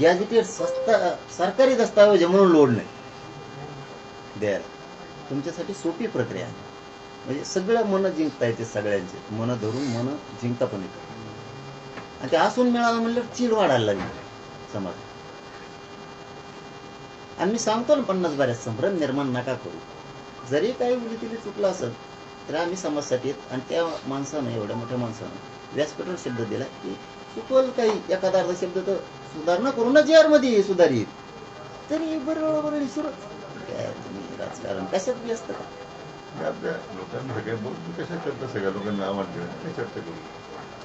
या तिकीट स्वस्त सरकारी दस्तावेज आहे म्हणून लोड नाही. द्यायला. तुमच्यासाठी सोपी प्रक्रिया आहे. म्हणजे सगळं मन जिंकता येते सगळ्यांचे. मन धरून मन जिंकता पण येतं. आणि ते असून मिळालं म्हणलं चीड वाढायला लागली. समाज. आणि मी सांगतो ना पन्नास बऱ्याच संभ्रम निर्माण नका करू. जरी काही उली चुकलं असेल तर आम्ही समाजासाठी आणि त्या माणसानं एवढ्या मोठ्या माणसानं व्यासपीठावर शब्द दिला की चुकवल काही एखादा अर्धा शब्द तर सुधारणा करू ना जी मध्ये सुधारित. तरी बरोबर बरोबर सुरू काय तुम्ही राजकारण कशात व्यस्त का? आपल्या लोकांना सगळ्या बोलतो कशा करता सगळ्या लोकांना आव्हान केलं काय चर्चा करू?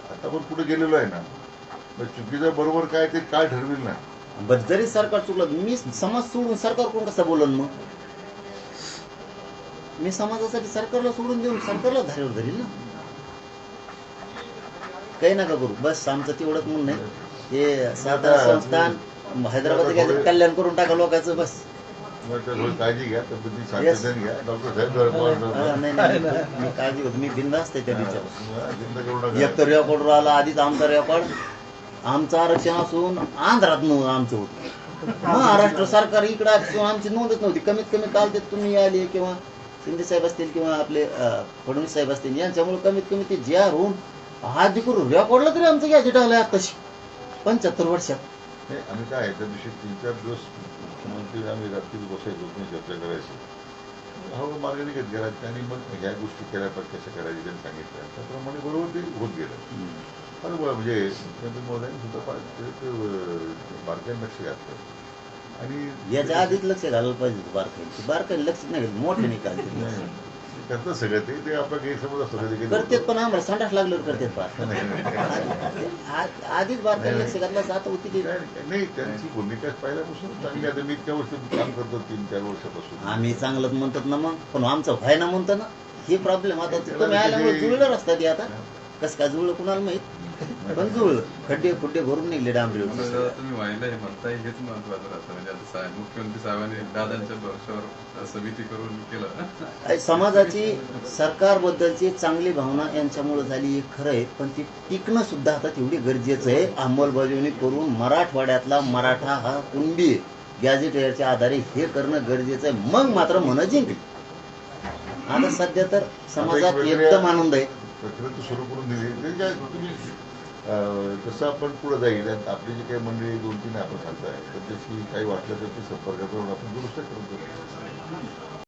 आता आपण पुढे गेलेलो आहे ना मग चुकीचं बरोबर काय ते काय ठरविल ना. बरं जरी सरकार चुकलं मी समाज सोडून सरकार कोण कसं बोलन मग? मी समाजासाठी सरकारला सोडून देऊन सरकारला धारेवर धरील ना. काही नका करू. बस आमचं तेवढंच म्हणणं आहे. हे सातारा संस्थान हैदराबाद घ्यायचं कल्याण करून टाका लोकांचं बस. काळजी घ्या डॉक्टर साहेब. नाही नाही मी काळजी घेतो. मी बिंदास्त आहे त्या हा, नका. एक तर रेकॉर्ड आला आधीच आमचा रेकॉर्ड आमचं आरक्षण असून आंध्रात नव्हतं आमचं होतं. महाराष्ट्र सरकार इकडे असून आमची नोंदच नव्हती. कमीत कमी काल ते तुम्ही आले किंवा शिंदे साहेब असतील किंवा आपले फडणवीस साहेब असतील यांच्यामुळे कमीत कमी ते ज्या होऊन आधी करून रेकॉर्डला तरी आमचं गॅजेट आलंय आताशी पंच्याहत्तर वर्षात. नाही, आम्ही काय त्या दिवशी तीन चार दिवस मुख्यमंत्री आम्ही रात्री बसायचो तुम्ही चर्चा करायची. हळूहळू मार्ग निघत गेला त्यांनी मग ह्या गोष्टी केल्या पाहिजे कशा करायच्या त्यांनी सांगितलं. त्याप्रमाणे बरोबर ते होत गेलं. फार ब- म्हणजे मुख्यमंत्री महोदयांनी सुद्धा फार ते- ते, अं, बारकाईने लक्ष घातलं. आणि याच्या आधीच लक्ष घालायला पाहिजे होतं बारकाईने बारकाईने लक्ष नाही घालत मोठे निकाल नाही, करतात सगळं. ते ते आपला गैरसमज असतो कधी कधी. करतेत पण आम्हाला संडास लागल्यावर करतेत फार. आधीच बारकाईने लक्ष घातलं आता होती की नाही त्यांची भूमिका पहिल्यापासून चांगली. आता मी इतक्या वर्ष काम करतो तीन चार वर्षापासून. आम्ही चांगलंच म्हणतात ना मग. पण आमचं व्हायना म्हणतो ना हे प्रॉब्लेम आता तुम्ही आल्यामुळे जुळलं रस्ता ते आता. कसं काय जुळलं कुणाला माहीत? पण जुळलं. खड्डे खुड्डे भरून निघले डांबरी तुम्ही व्हायला हे म्हणताय हेच महत्वाचं राहतं. म्हणजे आता साहेब मुख्यमंत्री साहेबांनी दादांच्या भरोशावर समिती करून केलं. समाजाची सरकारबद्दलची चांगली भावना यांच्यामुळे झाली हे खरं आहे पण ती टिकणं सुद्धा आता तेवढी गरजेचं आहे. अंमलबजावणी करून मराठवाड्यातला मराठा हा कुणबी गॅझेटेरच्या आधारे हे करणं गरजेचं आहे. मग मात्र मन जिंकली आता सध्या तर समाजात एकदम आनंद आहे प्रक्रिया सुरू करून दिली ते काय तुम्ही अं, जसं आपण पुढे जाईल आपली जी काही मंडळी दोन तीन आपण सांगताय तर त्याची काही वाटलं तर ते संपर्क करून आपण दुरुस्त करून देऊ.